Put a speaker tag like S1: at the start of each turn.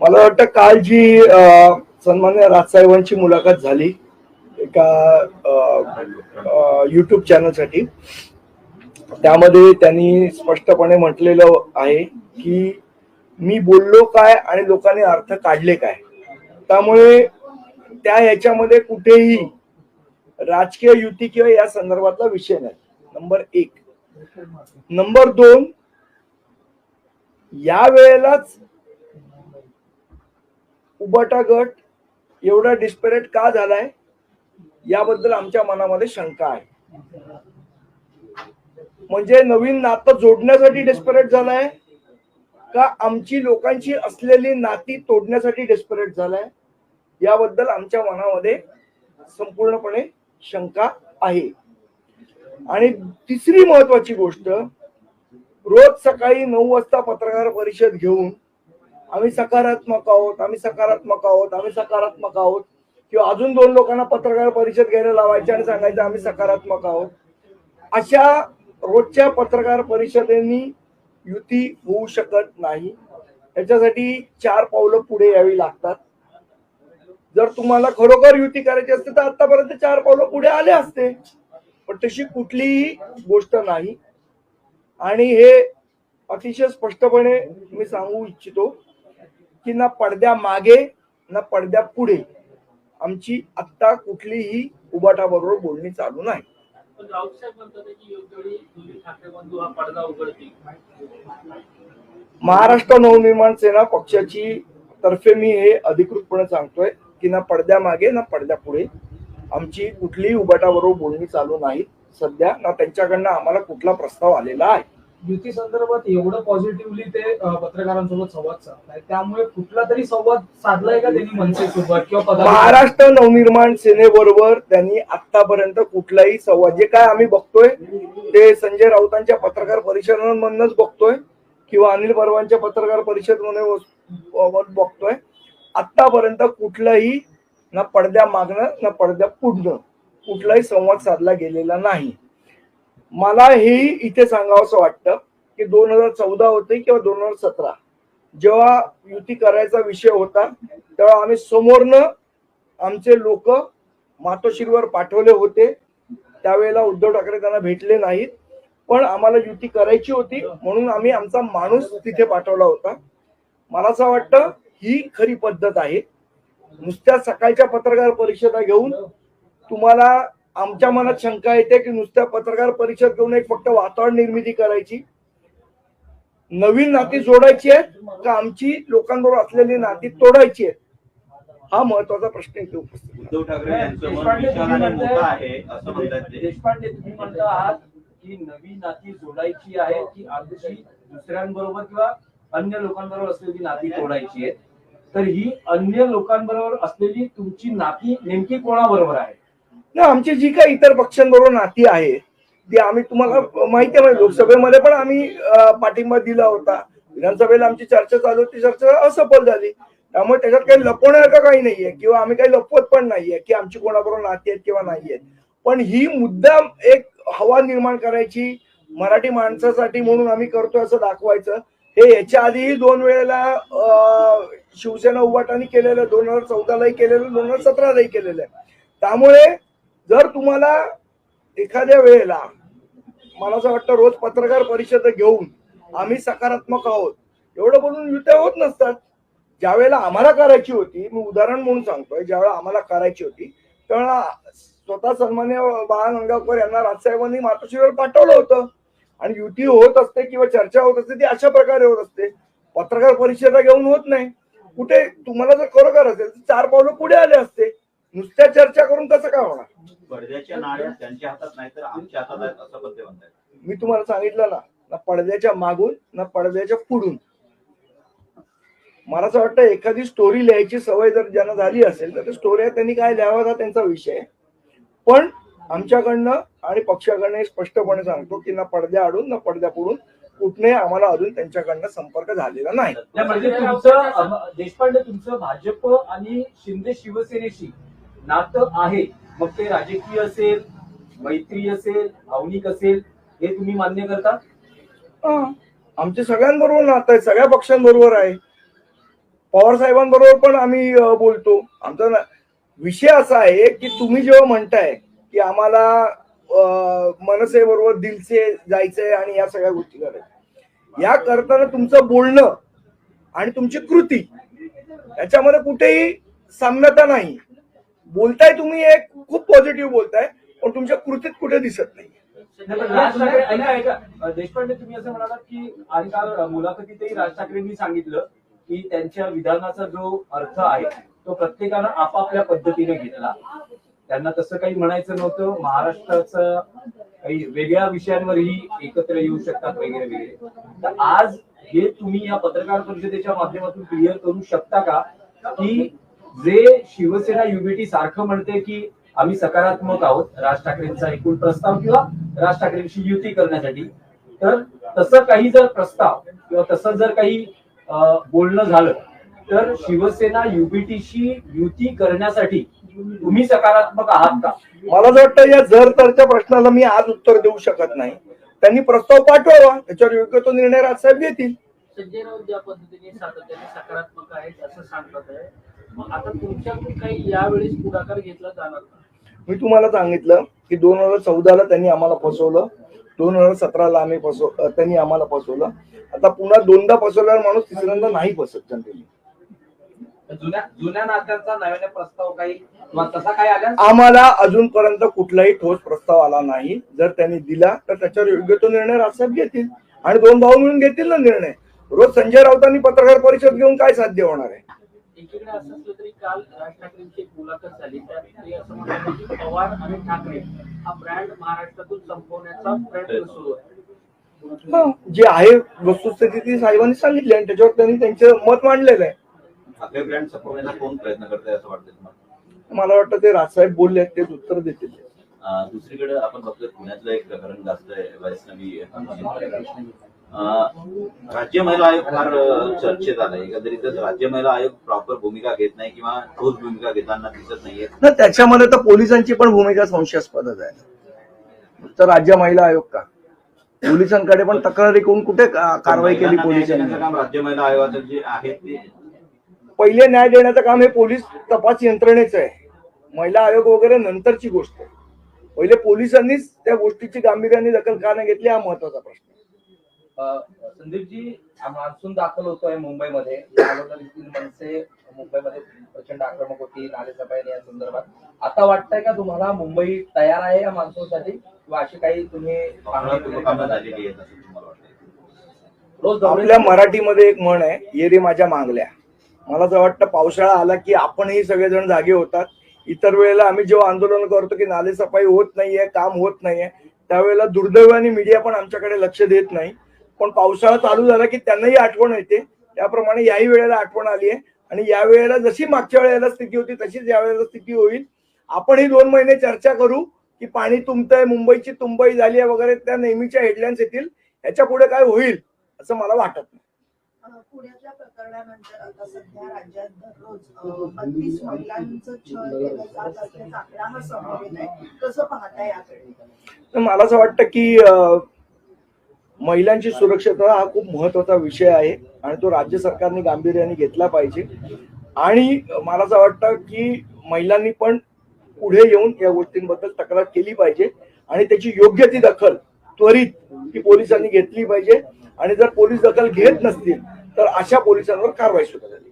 S1: मला वाटतं काल जी सन्मान्य राजसाहेबांची मुलाखत झाली एका युट्यूब चॅनलसाठी त्यामध्ये त्यांनी स्पष्टपणे म्हटलेलं आहे की मी बोललो काय आणि लोकांनी अर्थ काढले काय. त्यामुळे त्या ह्याच्यामध्ये कुठेही राजकीय युती किंवा या संदर्भातला विषय नाही. नंबर एक. नंबर दोन या वेळेलाच उबाटा गट एवढा डिस्पेरेट का झालाय? याबद्दल आमच्या मनामध्ये शंका आहे. म्हणजे नवीन नातं जोडण्यासाठी डेस्परेट झालाय? का आमची लोकांची असलेली नाती तोडण्यासाठी डेस्परेट झालाय? याबद्दल आमच्या मनामध्ये संपूर्णपणे शंका आहे. आणि तिसरी महत्वाची गोष्ट रोज सकाळी नऊ वाजता पत्रकार परिषद घेऊन आम्ही सकारात्मक आहोत आम्ही सकारात्मक आहोत आम्ही सकारात्मक आहोत. किंवा अजून दोन लोकांना पत्रकार परिषद घ्यायला लावायचे आणि सांगायचं आम्ही सकारात्मक आहोत. अशा रोजच्या पत्रकार परिषदेनी युती होऊ शकत नाही. याच्यासाठी चार पावलं पुढे यावी लागतात. जर तुम्हाला खरोखर युती करायची असते तर आतापर्यंत चार पावलं पुढे आले असते. पण तशी कुठलीही गोष्ट नाही. आणि हे अतिशय स्पष्टपणे मी सांगू इच्छितो की ना पडद्या मागे ना पडद्या पुढे. आमची आत्ता कुठलीही उबाटा बरोबर बोलणी चालू नाही. महाराष्ट्र नवनिर्माण सेना पक्षाची तर्फे मी हे अधिकृतपणे सांगतोय की ना पडद्या मागे ना पडद्या पुढे. आमची कुठलीही उबाटा बरोबर बोलणी चालू नाही. सध्या ना त्यांच्याकडनं आम्हाला कुठला प्रस्ताव आलेला आहे.
S2: युती संदर्भात एवढं पॉझिटिव्हली ते पत्रकारांसोबत संवाद साधलाय त्यामुळे कुठला तरी संवाद साधलाय का त्यांनी मनसेसोबत किंवा
S1: महाराष्ट्र नवनिर्माण सेनेबरोबर त्यांनी आतापर्यंत कुठलाही संवाद जे काय आम्ही बघतोय ते संजय राऊतांच्या पत्रकार परिषदांमधूनच बघतोय किंवा अनिल परवांच्या पत्रकार परिषदमध्ये म्हणून बघतोय. आतापर्यंत कुठलाही ना पडद्या मागणं ना पडद्या पुढणं कुठलाही संवाद साधला गेलेला नाही. मला हे इथे सांगावंसं वाटतं की दोन हजार चौदा होते किंवा दोन हजार सतरा. जेव्हा युती करायचा विषय होता तेव्हा आम्ही समोरनं आमचे लोक मातोश्रीवर पाठवले होते. त्यावेळेला उद्धव ठाकरे त्यांना भेटले नाहीत. पण आम्हाला युती करायची होती म्हणून आम्ही आमचा माणूस तिथे पाठवला होता. मला असं वाटतं ही खरी पद्धत आहे. नुसत्या सकाळच्या पत्रकार परिषदा घेऊन तुम्हाला आमच्या मनात शंका येते की नुसत्या पत्रकार परिषद घेऊन एक फक्त वातावरण निर्मिती करायची. नवीन नाती जोडायची आहेत का आमची लोकांबरोबर असलेली नाती तोडायची आहेत? हा महत्त्वाचा प्रश्न इथे उपस्थित आहे.
S3: उद्धव ठाकरे यांचं मन
S4: देशपांडे
S3: विशाल
S4: तुम्ही
S3: आणि
S4: म्हणताय-
S3: मोठं आहे असं म्हणतात ते.
S4: देशपांडे तुम्ही म्हणता आहात की नवी नाती जोडायची आहे की आमची दुसऱ्यांबरोबर किंवा अन्य लोकांबरोबर असलेली नाती तोडायची आहे तर ही अन्य लोकांबरोबर असलेली तुमची नाती नेमकी कोणाबरोबर आहे?
S1: ना आमची जी काही इतर पक्षांबरोबर नाती आहे आम्ही तुम्हाला माहिती आहे म्हणजे लोकसभेमध्ये पण आम्ही पाठिंबा दिला होता. विधानसभेला आमची चर्चा चालू होती चर्चा असफल झाली. त्यामुळे त्याच्यात काही लपवण्यासारखं काही नाहीये किंवा आम्ही काही लपवत पण नाहीये की आमची कोणाबरोबर नाती आहेत किंवा नाहीये पण ही मुद्दा एक हवा निर्माण करायची मराठी माणसासाठी म्हणून आम्ही करतोय असं दाखवायचं. हे याच्या आधीही दोन वेळेला शिवसेना उभाटाने केलेलं दोन हजार चौदालाही केलेलं दोन हजार सतरालाही केलेलं आहे. त्यामुळे जर तुम्हाला एखाद्या वेळेला मला असं वाटतं रोज पत्रकार परिषद घेऊन आम्ही सकारात्मक आहोत. एवढं बोलून युत्या होत नसतात. ज्या वेळेला आम्हाला करायची होती मी उदाहरण म्हणून सांगतोय ज्यावेळेला आम्हाला करायची होती त्यावेळेला स्वतः सन्मान्य बाळा गंगावकर यांना राजसाहेबांनी मातोश्रीवर पाठवलं होतं. आणि युती होत असते किंवा चर्चा होत असते ती अशा प्रकारे होत असते. पत्रकार परिषदा घेऊन होत नाही. कुठे तुम्हाला जर खरोखर असेल तर चार पावलं पुढे आले असते. नुसत्या चर्चा करून कसं काय होणार?
S3: पडद्याच्या नाड्या त्यांच्या हातात नाही तर आमच्या हातात आहेत असं म्हणतात
S1: मी तुम्हाला सांगितलं ना ना पडद्याच्या मागून ना पडद्याच्या पुढून. मला असं वाटतं एखादी स्टोरी लिहायची सवय जर ज्यांना झाली असेल तर स्टोऱ्या त्यांनी काय लिहावा हा त्यांचा विषय. पण आमच्याकडनं आणि पक्षाकडनं स्पष्टपणे सांगतो की ना पडद्या आडून ना पडद्या पुढून कुठने आम्हाला अजून त्यांच्याकडनं संपर्क झालेला नाही.
S4: म्हणजे तुमचं देशपांडे तुमचं भाजप आणि शिंदे शिवसेनेशी नातं आहे. मग ते राजकीय असेल मैत्री असेल भावनिक असेल हे तुम्ही मान्य करता?
S1: हा. आमच्या सगळ्यांबरोबर नातं आहे सगळ्या पक्षांबरोबर आहे. पवार साहेबांबरोबर पण आम्ही बोलतो. आमचा विषय असा आहे की तुम्ही जेव्हा म्हणताय की आम्हाला मनसे मनसेबरोबर दिलसे जायचंय आणि या सगळ्या गोष्टी करायच्या. या करताना तुमचं बोलणं आणि तुमची कृती याच्यामध्ये कुठेही साम्यता नाही. बोलताय तुम्ही एक खूप पॉझिटिव्ह बोलताय पण तुमच्या कृतीत कुठे दिसत नाही.
S4: देशपांडे तुम्ही असं म्हणालात की आणि काल मुलाखतीतही राज ठाकरेंनी सांगितलं की त्यांच्या विधानाचा जो अर्थ आहे तो प्रत्येकानं आपापल्या पद्धतीने घेतला. त्यांना तसं काही म्हणायचं नव्हतं. महाराष्ट्राचं काही वेगळ्या विषयांवरही एकत्र येऊ शकतात वगैरे वगैरे. तर आज हे तुम्ही या पत्रकार परिषदेच्या माध्यमातून क्लिअर करू शकता का की जे शिवसेना युबीटी सारखं म्हणते की आम्ही सकारात्मक आहोत राज ठाकरेंचा एकूण प्रस्ताव किंवा राज ठाकरेंशी युती करण्यासाठी तर तसं काही जर प्रस्ताव किंवा तसं जर काही बोलणं झालं तर शिवसेना युबीटीशी युती करण्यासाठी तुम्ही सकारात्मक आहात का?
S1: मला असं वाटतं या जर तरच्या प्रश्नाला मी आज उत्तर देऊ शकत नाही. त्यांनी प्रस्ताव पाठवावा त्याच्यावर योग्य तो निर्णय राजसाहेब घेतील.
S5: संजय राऊत ज्या पद्धतीने सातत्याने सकारात्मक आहेत असं सांगतात आहे. मग आता तुमच्याकडून काही यावेळेस पुढाकार घेतला जाणार का?
S1: मी तुम्हाला सांगितलं की दोन हजार चौदाला त्यांनी आम्हाला फसवलं. दोन हजार सतराला आम्ही फसव त्यांनी आम्हाला फसवलं. आता पुन्हा दोनदा फसवल्यावर माणूस तिसऱ्यांदा नाही फसत जनतेने.
S6: जुन्या जुन्या नात्यांचा नव्याने प्रस्ताव काही किंवा तसा काही आल्या
S1: आम्हाला अजूनपर्यंत कुठलाही ठोस प्रस्ताव आला नाही. जर त्यांनी दिला तर त्याच्यावर योग्य तो निर्णय राजसाहेब घेतील. आणि दोन भाऊ मिळून घेतील ना निर्णय. रोज संजय राऊतांनी पत्रकार परिषद घेऊन काय साध्य होणार आहे?
S5: एकीकडे असं असलं तरी काल राज ठाकरेंची एक मुलाखत झाली. त्यात ते असं म्हणाले की पवार आणि ठाकरे हा ब्रँड महाराष्ट्रातून संपवण्याचा प्रयत्न सुरू आहे.
S1: हं, जे आहे वस्तुस्थिती ती साहेबांनी सांगितली आणि त्याच्यावर त्यांनी त्यांचं मत मांडलेलं आहे.
S3: ठाकरे ब्रँड सपवण्याचा कोण प्रयत्न करताय असं वाटतं तुम्हाला?
S1: मला वाटतं ते राजसाहेब बोलले आहेत तेच उत्तर देतील.
S3: दुसरीकडे आपण बघतोय पुण्यातलं एक प्रकरण गाजलंय वैष्णवी राज्य महिला आयोग फार चर्चेत आलाय. एकंदरीतच राज्य महिला आयोग प्रॉपर भूमिका घेत नाही किंवा ठोस भूमिका घेताना दिसत नाहीये.
S1: ना त्याच्यामध्ये तर पोलिसांची पण भूमिका संशयास्पदच आहे. तर राज्य महिला आयोग का? पोलिसांकडे पण तक्रारी करून कुठे कारवाई केली पोलिसांनी?
S3: काम राज्य महिला आयोगाचं जे आहे ते?
S1: पहिले न्याय देण्याचं काम हे पोलीस तपास यंत्रणेचं आहे. महिला आयोग वगैरे नंतरची गोष्ट आहे. पहिले पोलिसांनीच त्या गोष्टीची गांभीर्याने दखल का नाही घेतली हा महत्त्वाचा प्रश्न
S6: संदीपजी हा मान्सून दाखल होतोय मुंबईमध्ये. मनसे मुंबईमध्ये प्रचंड आक्रमक होती नालेसफाई या संदर्भात. आता वाटतंय का तुम्हाला मुंबई तयार आहे या मान्सूनसाठी? किंवा अशी काही तुम्ही
S3: कामं कामं झालेली आहेत असं तुम्हाला वाटतं
S6: रोज
S1: आपल्या मराठीमध्ये एक म्हण आहे येरी माझ्या मागल्या. मला असं वाटतं पावसाळा आला की आपणही सगळेजण जागे होतात. इतर वेळेला आम्ही जेव्हा आंदोलन करतो की नालेसफाई होत नाहीये काम होत नाहीये त्यावेळेला दुर्दैवाने मीडिया पण आमच्याकडे लक्ष देत नाही. पण पावसाळा चालू झाला की त्यांनाही आठवण येते. त्याप्रमाणे याही वेळेला आठवण आली आहे. आणि या वेळेला जशी मागच्या वेळेला स्थिती होती तशीच या वेळेला स्थिती होईल. आपण ही दोन महिने चर्चा करू की पाणी तुंबतंय मुंबईची तुंबई झाली आहे वगैरे त्या नेहमीच्या हेडलाईन्स येतील. याच्यापुढे काय होईल असं मला वाटत नाही.
S7: पुण्यातल्या प्रकरणानंतर आता सध्या राज्यात दररोज बत्तीस महिलांचं छळ केलं जात असल्याचा आकडा हा समोर येत आहे. कसं पाहता याकडे?
S1: मला असं वाटतं की महिलांची सुरक्षता हा खूप महत्त्वाचा विषय आहे आणि तो राज्य सरकारने गांभीर्याने घेतला पाहिजे. आणि मला असं वाटतं की महिलांनी पण पुढे येऊन या गोष्टींबद्दल तक्रार केली पाहिजे आणि त्याची योग्य ती दखल त्वरित ही पोलिसांनी घेतली पाहिजे. आणि जर पोलीस दखल घेत नसतील तर अशा पोलिसांवर कारवाई सुद्धा झाली.